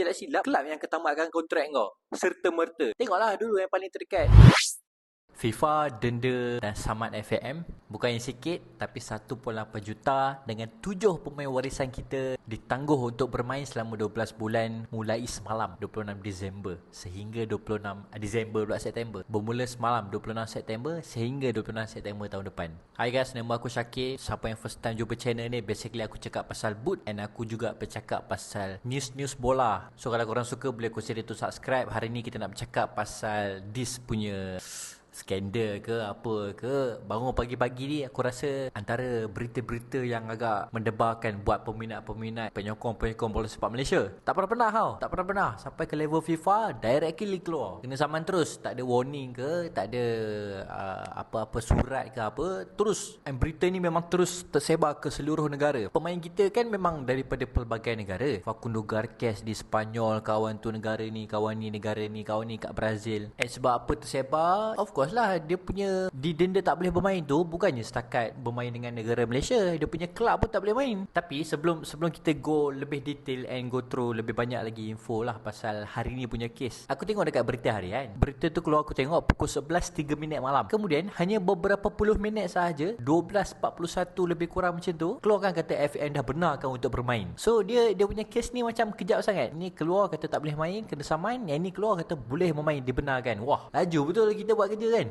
silap-silap kelab yang ketamatkan kontrak kau serta merta. Tengoklah dulu yang paling terdekat. FIFA denda dan Samad FM bukannya sikit tapi 1.8 juta dengan 7 pemain warisan kita ditangguh untuk bermain selama 12 bulan mulai semalam 26 Disember. Sehingga 26 ah, Disember pula September. Bermula semalam 26 September sehingga 26 September tahun depan. Hai guys nama aku Syakir. Siapa yang first time jumpa channel ni basically aku cakap pasal boot and aku juga bercakap pasal news-news bola. So kalau korang suka boleh consider tu subscribe. Hari ni kita nak bercakap pasal this punya skandal ke apa ke bangun pagi-pagi ni aku rasa antara berita-berita yang agak mendebarkan buat peminat-peminat penyokong-penyokong bola sepak Malaysia. Tak pernah-pernah tau tak pernah-pernah sampai ke level FIFA directly keluar. Kena saman terus tak ada warning ke tak ada uh, apa-apa surat ke apa terus. And berita ni memang terus tersebar ke seluruh negara. Pemain kita kan memang daripada pelbagai negara. Facundo Garques di Spanyol kawan tu negara ni kawan ni negara ni kawan ni kat Brazil. And sebab apa tersebar? Of course course lah dia punya didenda tak boleh bermain tu bukannya setakat bermain dengan negara Malaysia dia punya kelab pun tak boleh main. Tapi sebelum sebelum kita go lebih detail and go through lebih banyak lagi info lah pasal hari ni punya kes aku tengok dekat berita harian berita tu keluar aku tengok pukul 11.3 minit malam. Kemudian hanya beberapa puluh minit sahaja 12.41 lebih kurang macam tu keluarkan kata FM dah benarkan untuk bermain. So dia dia punya kes ni macam kejap sangat. Ni keluar kata tak boleh main kena saman. Yang ni keluar kata boleh bermain dibenarkan. Wah laju betul kita buat kerja kan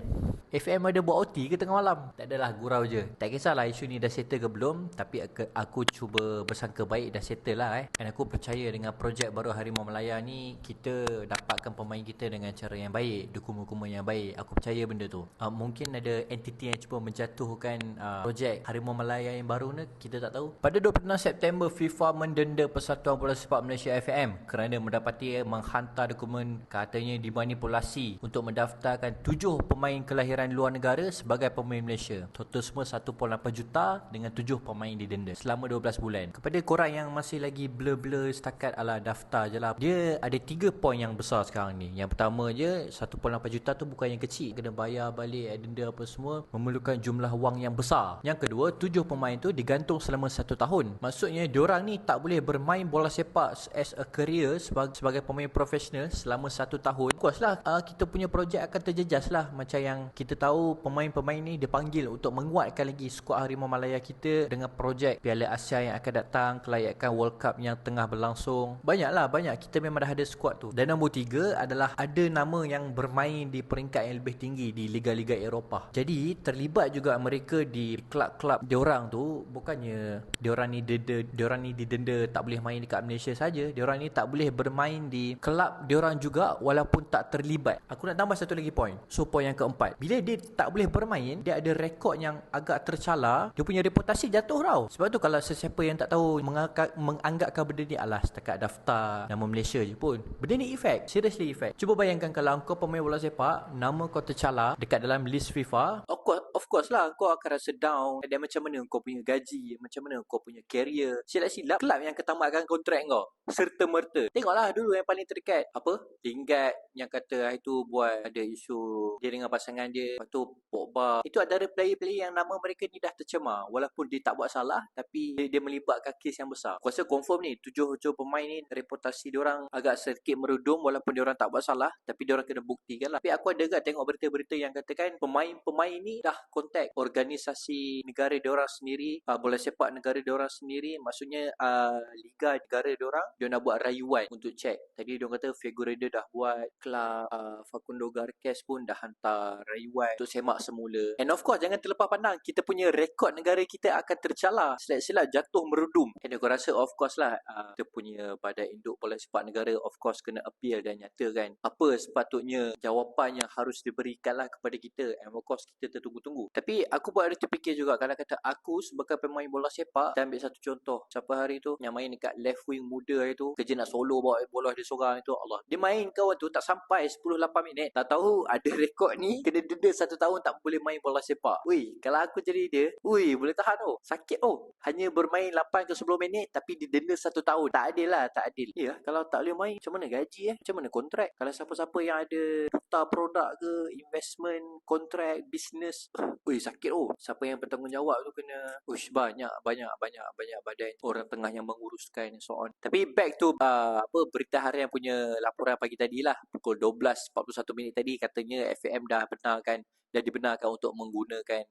FM ada buat OT ke tengah malam? Tak adalah gurau je. Tak kisahlah isu ni dah settle ke belum Tapi aku, aku cuba bersangka baik dah settle lah eh. Dan aku percaya dengan projek baru Harimau Melaya ni Kita dapatkan pemain kita dengan cara yang baik Dokumen-dokumen yang baik. Aku percaya benda tu. Uh, Mungkin ada entiti yang cuba menjatuhkan uh, projek Harimau Melaya yang baru ni Kita tak tahu. Pada 26 September FIFA mendenda Persatuan Bola Sepak Malaysia FM Kerana mendapati menghantar dokumen Katanya dimanipulasi Untuk mendaftarkan tujuh pemain kelahiran luar negara sebagai pemain Malaysia. Total semua 1.8 juta dengan 7 pemain didenda selama 12 bulan. Kepada korang yang masih lagi blur-blur setakat ala daftar je lah. Dia ada 3 poin yang besar sekarang ni. Yang pertama je 1.8 juta tu bukan yang kecil. Kena bayar balik denda apa semua. Memerlukan jumlah wang yang besar. Yang kedua 7 pemain tu digantung selama 1 tahun. Maksudnya diorang ni tak boleh bermain bola sepak as a career sebagai, sebagai pemain profesional selama 1 tahun. Of course lah uh, kita punya projek akan terjejas lah macam yang kita tahu pemain-pemain ni dipanggil untuk menguatkan lagi skuad Harimau Malaya kita dengan projek Piala Asia yang akan datang, kelayakan World Cup yang tengah berlangsung. Banyaklah, banyak. Kita memang dah ada skuad tu. Dan nombor tiga adalah ada nama yang bermain di peringkat yang lebih tinggi di liga-liga Eropah. Jadi terlibat juga mereka di klub-klub diorang tu bukannya diorang ni denda, diorang ni didenda tak boleh main dekat Malaysia saja. Diorang ni tak boleh bermain di kelab diorang juga walaupun tak terlibat. Aku nak tambah satu lagi point. So point yang keempat bila dia tak boleh bermain dia ada rekod yang agak tercala dia punya reputasi jatuh tau sebab tu kalau sesiapa yang tak tahu menganggap, menganggapkan benda ni alas dekat daftar nama Malaysia je pun. Benda ni effect seriously effect. Cuba bayangkan kalau kau pemain bola sepak nama kau tercala dekat dalam list FIFA of course, of course lah kau akan rasa down. Dan macam mana kau punya gaji macam mana kau punya career. Silap-silap kelab yang ketamatkan kontrak kau. Serta merta tengoklah dulu yang paling terdekat. Apa? Lingard yang kata itu buat ada isu dia dengan pasangan dia Lepas tu Pogba Itu ada player-player yang nama mereka ni dah tercemar. Walaupun dia tak buat salah Tapi dia, dia melibatkan kes yang besar. Aku rasa confirm ni Tujuh-tujuh pemain ni Reputasi orang agak sedikit merudum Walaupun orang tak buat salah Tapi orang kena buktikan lah. Tapi aku ada gak tengok berita-berita yang katakan Pemain-pemain ni dah kontak Organisasi negara orang sendiri uh, Bola sepak negara orang sendiri Maksudnya uh, Liga negara orang Dia nak buat rayuan untuk cek Tadi dia kata Figueredo dah buat Kelab uh, Facundo Garques pun dah hantar rayuan untuk semak semula. And of course, jangan terlepas pandang, kita punya rekod negara kita akan tercala. Silap-silap jatuh merudum. And aku rasa of course lah, uh, kita punya badan induk bola sepak negara of course kena appeal dan nyatakan apa sepatutnya jawapan yang harus diberikan lah kepada kita. And of course, kita tertunggu-tunggu. Tapi aku pun ada terfikir juga, kalau kata aku sebagai pemain bola sepak, kita ambil satu contoh. Siapa hari tu, yang main dekat left wing muda itu, kerja nak solo bawa bola dia seorang itu, Allah. Dia main kawan tu tak sampai 10-8 minit. Tak tahu ada rekod ni kena denda denda satu tahun tak boleh main bola sepak. Ui, kalau aku jadi dia, ui, boleh tahan oh. Sakit oh. Hanya bermain 8 ke 10 minit tapi didenda satu tahun. Tak adil lah, tak adil. Ya, kalau tak boleh main, macam mana gaji eh? Macam mana kontrak? Kalau siapa-siapa yang ada putar produk ke, investment, kontrak, bisnes, ui, sakit oh. Siapa yang bertanggungjawab tu kena, uish, banyak, banyak, banyak, banyak badan orang tengah yang menguruskan and so on. Tapi back to uh, apa berita harian punya laporan pagi tadi lah. Pukul 12.41 minit tadi katanya FAM dah benarkan, dah dibenarkan untuk menggunakan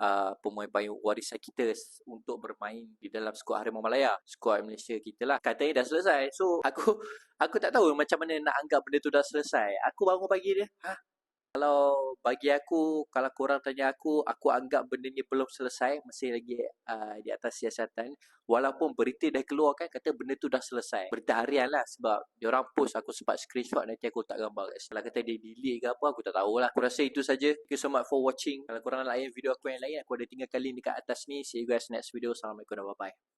uh, pemain payung warisan kita untuk bermain di dalam skuad Harimau Malaya, skuad Malaysia kita lah. Katanya dah selesai. So aku aku tak tahu macam mana nak anggap benda tu dah selesai. Aku bangun pagi dia, ha? Kalau bagi aku, kalau korang tanya aku, aku anggap benda ni belum selesai, masih lagi uh, di atas siasatan. Walaupun berita dah keluar kan, kata benda tu dah selesai. Berita harian lah sebab diorang post aku sempat screenshot nanti aku tak gambar guys. Kalau kata dia delete ke apa, aku tak tahulah. Aku rasa itu saja. Thank you so much for watching. Kalau korang nak layan video aku yang lain, aku ada tinggal kali dekat atas ni. See you guys next video. Assalamualaikum dan bye-bye.